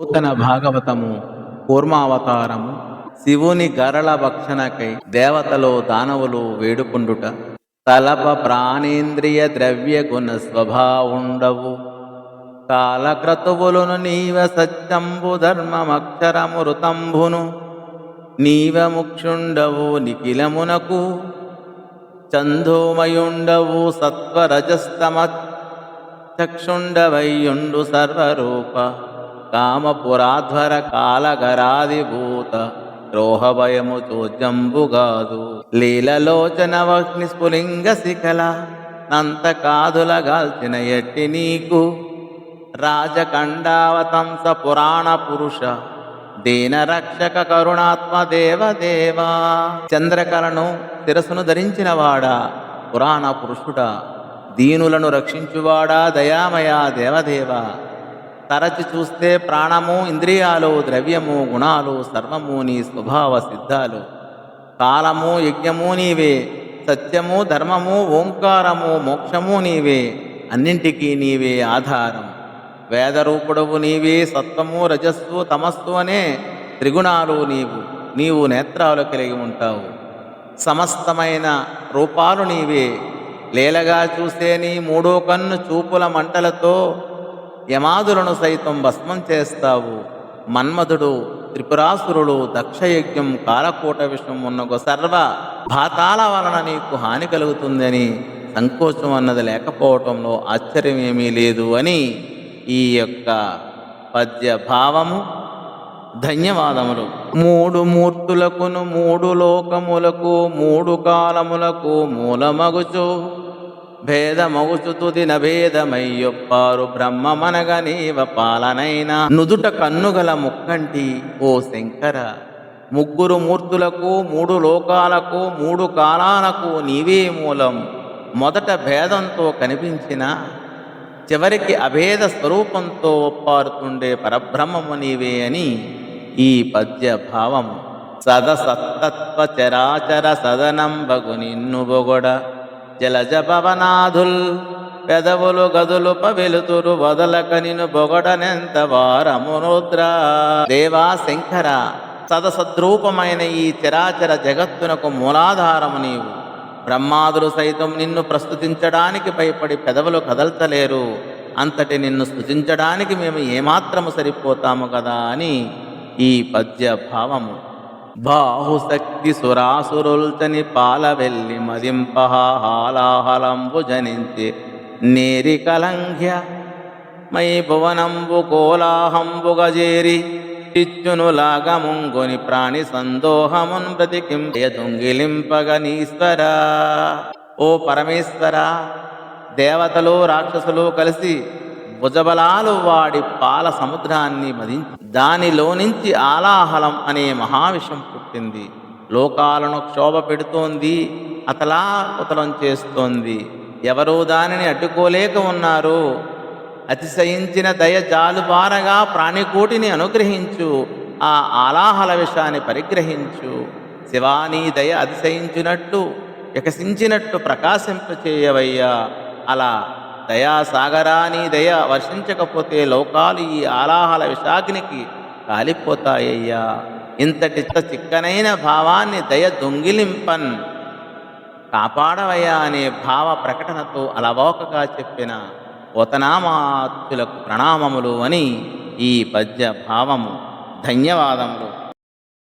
నూతన భాగవతము కూర్మావతారము శివుని గరళ భక్షణకై దేవతలు దానవులు వేడుకుండుట తలప ప్రాణేంద్రియ ద్రవ్య గుణ స్వభావుండవు. కాలక్రతువులను నీవ సత్యంబు ధర్మమక్షరమృతంభును నీవ ముక్షుండవు నిఖిలమునకు చందోమయుండవు సత్వరజస్తమ చక్షుండవయ్యుండు సర్వరూప. కామపురాధ్వర కాలగరాదిభూత ద్రోహభయము చోద్యంబుగాదు లీలలోచన వగ్ని స్ఫులింగ శిఖల నంత కాదులగాల్చిన ఎట్టి నీకు? రాజకండావతంస పురాణ పురుష దీన రక్షక కరుణాత్మ దేవదేవా. చంద్రకలను శిరసును ధరించినవాడా? పురాణ పురుషుడా దీనులను రక్షించువాడా దయామయా దేవదేవా? తరచి చూస్తే ప్రాణము ఇంద్రియాలు ద్రవ్యము గుణాలు సర్వము నీ స్వభావ సిద్ధాలు. కాలము యజ్ఞము నీవే. సత్యము ధర్మము ఓంకారము మోక్షము నీవే. అన్నింటికీ నీవే ఆధారం. వేదరూపుడవు నీవే సత్వము రజస్సు తమస్సు అనే త్రిగుణాలు నీవు. నీవు నేత్రాలు కలిగి ఉంటావు. సమస్తమైన రూపాలు నీవే. లీలగా చూసే నీ మూడో కన్ను చూపుల మంటలతో యమాదులను సైతం భస్మం చేస్తావు. మన్మధుడు త్రిపురాసురుడు దక్షయజ్ఞం కాలకూట విషయం ఉన్నగో సర్వ భాతాల వలన నీకు హాని కలుగుతుందని సంకోచం అన్నది లేకపోవటంలో ఆశ్చర్యం ఏమీ లేదు అని ఈ యొక్క పద్య భావము. ధన్యవాదములు. మూడు మూర్తులకును మూడు లోకములకు మూడు కాలములకు మూలమగుచు. భేదమగుచు తుదిన భేదమయ్యొప్పారు బ్రహ్మమనగ నీవ పాలనైన నుదుట కన్నుగల ముక్కంటి ఓ శంకర ముగ్గురు మూర్తులకు మూడు లోకాలకు మూడు కాలాలకు నీవే మూలం. మొదట భేదంతో కనిపించిన చివరికి అభేద స్వరూపంతో ఒప్పారుతుండే పరబ్రహ్మము నీవే అని ఈ పద్య భావము సదసత్తత్వ చరాచర సదనంబగు నిన్ను బొగొడ జలజపవనాథుల్ పెదవులు గదులు పవిలుతురు వదలక నిను బొగడనెంత వారమునుద్రా దేవా శంకర సదసద్రూపమైన ఈ చిరాచర జగత్తునకు మూలాధారము నీవు. బ్రహ్మాదులు సైతం నిన్ను ప్రస్తుతించడానికి భయపడి పెదవులు కదల్తలేరు. అంతటి నిన్ను స్థుతించడానికి మేము ఏమాత్రము సరిపోతాము కదా అని ఈ పద్య భావము బాహుశక్తి సురాసురుల్చని పాల వెళ్ళి మదింపహాలాహలంబు జనించి నేరి కలంఘ్య మై భువనంబు కోలాహంబు గజేరి చిచ్చును లాగముంగొని ప్రాణి సందోహమున్ బ్రతికింపగనీశ్వర ఓ పరమేశ్వర దేవతలు రాక్షసులు కలిసి భుజబలాలు వాడి పాల సముద్రాన్ని మదించి దానిలో నుంచి ఆలాహలం అనే మహావిషం పుట్టింది. లోకాలను క్షోభ పెడుతోంది అతలా కుతలం చేస్తోంది. ఎవరూ దానిని అడ్డుకోలేక ఉన్నారు. అతిశయించిన దయ జాలుబారగా ప్రాణికోటిని అనుగ్రహించు ఆ ఆలాహల విషాన్ని పరిగ్రహించు. శివానీ దయ అతిశయించినట్టు వికసించినట్టు ప్రకాశింపచేయవయ్యా. అలా దయాసాగరా దయ వర్షించకపోతే లోకాలు ఈ ఆలాహల విశాఖనికి కాలిపోతాయ్యా. ఇంతటి చిక్కనైన భావాన్ని దయ దొంగిలింపన్ కాపాడవయ్యా అనే భావ ప్రకటనతో అలవోకగా చెప్పిన పోతనామాత్యులకు ప్రణామములు అని ఈ పద్య భావము ధన్యవాదములు.